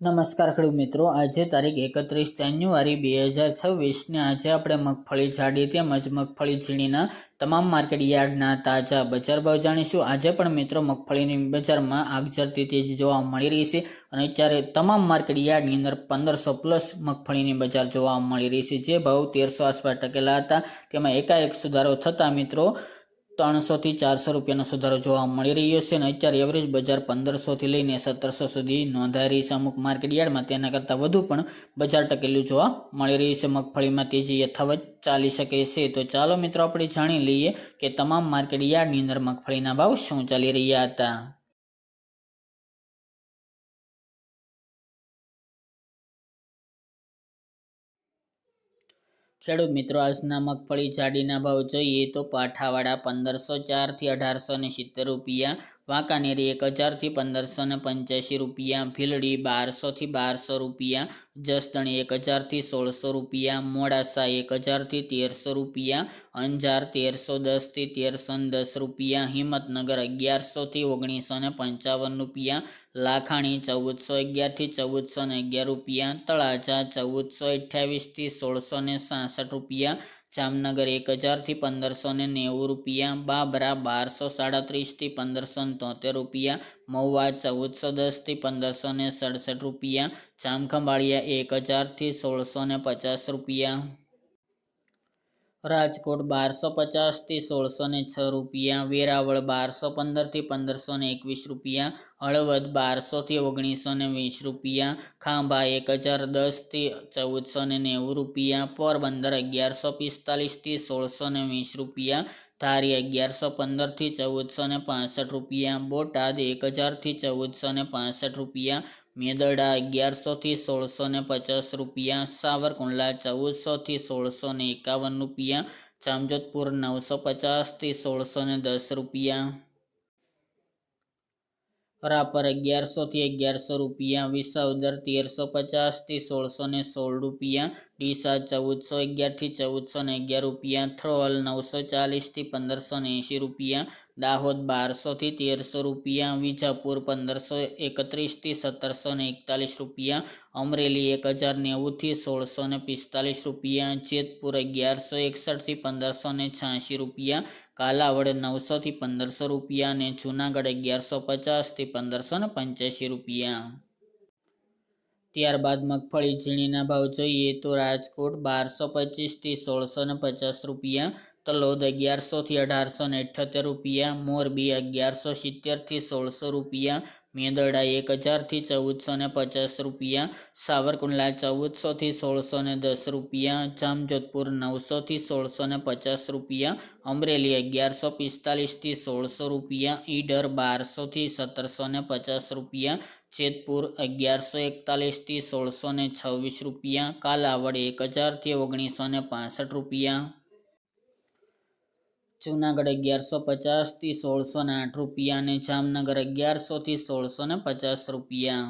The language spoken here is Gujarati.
નમસ્કાર ખેડૂત મિત્રો. આજે તારીખ એકત્રીસ જાન્યુઆરી બે હજાર છવ્વીસને આજે આપણે મગફળી જાડી તેમજ મગફળી ઝીણીના તમામ માર્કેટ યાર્ડના તાજા બજાર ભાવ જાણીશું. આજે પણ મિત્રો મગફળીની બજારમાં આગજરતી તેજી જોવા મળી રહી છે અને અત્યારે તમામ માર્કેટ યાર્ડની અંદર પંદરસો પ્લસ મગફળીની બજાર જોવા મળી રહી છે. જે ભાવ તેરસો આસપાસ ટકેલા હતા. તેમાં એકાએક સુધારો થતા મિત્રો ત્રણસોથી ચારસો રૂપિયાનો સુધારો જોવા મળી રહ્યો છે અને અત્યારે એવરેજ બજાર પંદરસોથી લઈને સત્તરસો સુધી નોંધાઈ છે. અમુક માર્કેટ યાર્ડમાં તેના કરતાં વધુ પણ બજાર ટકેલું જોવા મળી રહ્યું છે. મગફળીમાં તેજી યથાવત ચાલી શકે છે. તો ચાલો મિત્રો, આપણે જાણી લઈએ કે તમામ માર્કેટ યાર્ડની અંદર મગફળીના ભાવ શું ચાલી રહ્યા હતા. ખેડૂત મિત્રો, આજના મગફળી જાડીના ભાવ જોઈએ તો પાઠાવાડા પંદરસો ચારથી અઢારસો ને સિત્તેર રૂપિયા વાંકાનેરી એક હજારથી પંદરસો ને પંચ્યાસી રૂપિયા, ભીલડી બારસોથી બારસો રૂપિયા, જસદણી એક હજારથી સોળસો રૂપિયા, મોડાસા એક હજારથી તેરસો રૂપિયા, અંજાર તેરસો દસથી તેરસો દસ રૂપિયા, હિંમતનગર અગિયારસોથી ઓગણીસો ને પંચાવન રૂપિયા, લાખાણી ચૌદસો અગિયારથી ચૌદસો ને અગિયાર રૂપિયા, તળાજા ચૌદસો અઠ્યાવીસથી સોળસો ને સાસઠ રૂપિયા જામનગર એક હજારથી પંદરસો ને નેવું રૂપિયા, બાબરા બારસો સાડત્રીસથી પંદરસો ને તોતેર રૂપિયા, મહુવા ચૌદસો દસથી પંદરસો ને સડસઠ રૂપિયા, જામખંભાળિયા એક હજારથી સોળસો ને પચાસ રૂપિયા. રાજકોટ બારસો પચાસથી સોળસો ને છ રૂપિયા, વેરાવળ બારસો પંદરથી પંદરસો ને એકવીસ રૂપિયા, હળવદ બારસોથી ઓગણીસો ને વીસ રૂપિયા, ખાંભા એક હજાર દસથી ચૌદસો ને નેવું રૂપિયા, પોરબંદર અગિયારસો પિસ્તાલીસથી સોળસો ને વીસ રૂપિયા, ધારી અગિયારસો પંદરથી ચૌદસો ને પાસઠ રૂપિયા, બોટાદ એક હજારથી ચૌદસો ને પાસઠ રૂપિયા મેદરડા અગિયારસોથી સોળસો ને પચાસ રૂપિયા, સાવરકુંડલા ચૌદસોથી સોળસો ને એકાવન રૂપિયા, જામજોધપુર નવસો પચાસથી સોળસો ને દસ રૂપિયા. રાપર અગિયારસોથી અગિયારસો રૂપિયા, વિસાવદર તેરસો પચાસથી સોળસો ને સોળ રૂપિયા, ડીસા ચૌદસો અગિયારથી ચૌદસો ને અગિયાર રૂપિયા, થ્રોલ નવસો ચાલીસથી પંદરસો ને એંશી રૂપિયા દાહોદ બારસોથી તેરસો રૂપિયા, વિજાપુર પંદરસો એકત્રીસથી સત્તરસો ને એકતાલીસ રૂપિયા, અમરેલી એક હજાર નેવુંથી સોળસો ને પિસ્તાલીસ રૂપિયા, જેતપુર અગિયારસો એકસઠથી પંદરસો ને છ્યાસી રૂપિયા, કાલાવડ નવસોથી પંદરસો રૂપિયા અને જૂનાગઢ અગિયારસો પચાસથી પંદરસો ને પંચ્યાસી રૂપિયા. ત્યારબાદ મગફળી ઝીણીના ભાવ જોઈએ તો રાજકોટ બારસો પચીસથી સોળસો ને પચાસ રૂપિયા તલોદ અગિયારસોથી અઢારસો ને અઠ્યોતેર રૂપિયા, મોરબી અગિયારસો સિત્તેરથી સોળસો રૂપિયા, મેંદરડા એક હજારથી ચૌદસો ને પચાસ રૂપિયા, સાવરકુંડલા ચૌદસોથી સોળસો ને દસ રૂપિયા, જામજોધપુર નવસોથી સોળસો ને પચાસ રૂપિયા, અમરેલી અગિયારસો પિસ્તાલીસથી સોળસો રૂપિયા, ઈડર બારસોથી સત્તરસો ને પચાસ રૂપિયા, જેતપુર અગિયારસો એકતાલીસથી સોળસો ને છવ્વીસ રૂપિયા, કાલાવડ એક હજારથી ઓગણીસો ને પાસઠ રૂપિયા. જૂનાગઢ અગિયારસો પચાસથી સોળસો ને આઠ રૂપિયા અને જામનગર અગિયારસોથી સોળસો ને પચાસ રૂપિયા.